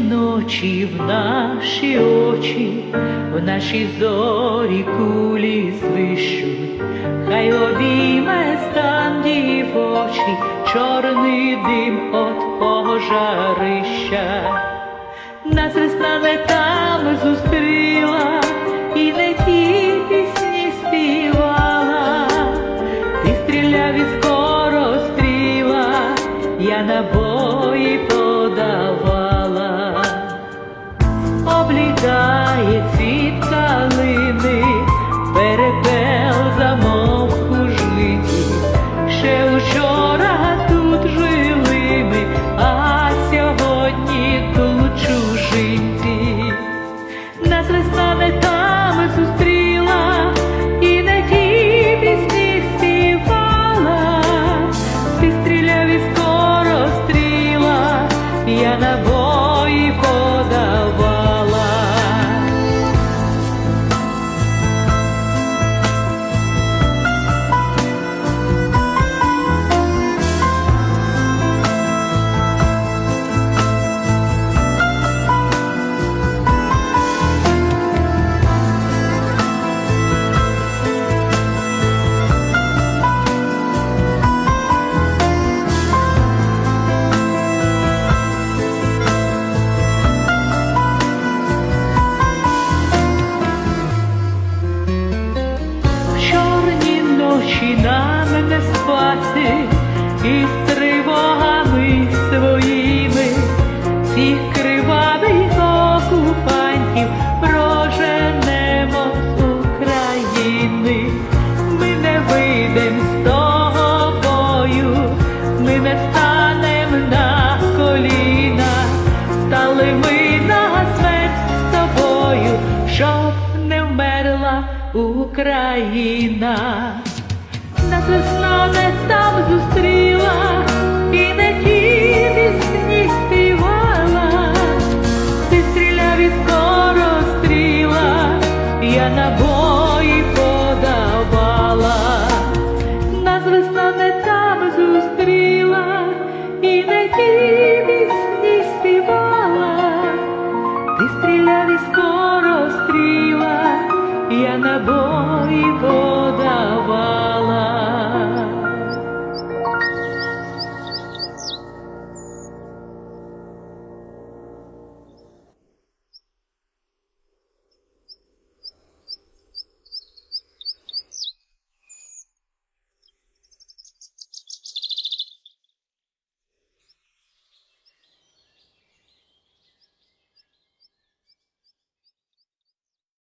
душі, в наші очі, в наші зорі кулі звищуть, хай обійме стан дівочий, чорний дим от пожарища. Нас весна там зустріла, і не ті я набої стали ми на смерть з тобою, щоб не вмерла Україна. Нас весна не там зустріла, і не ті пісні співала, ти стріляв і скоро стріла, я набої И стреляли і скоро стріла, я набої подавала.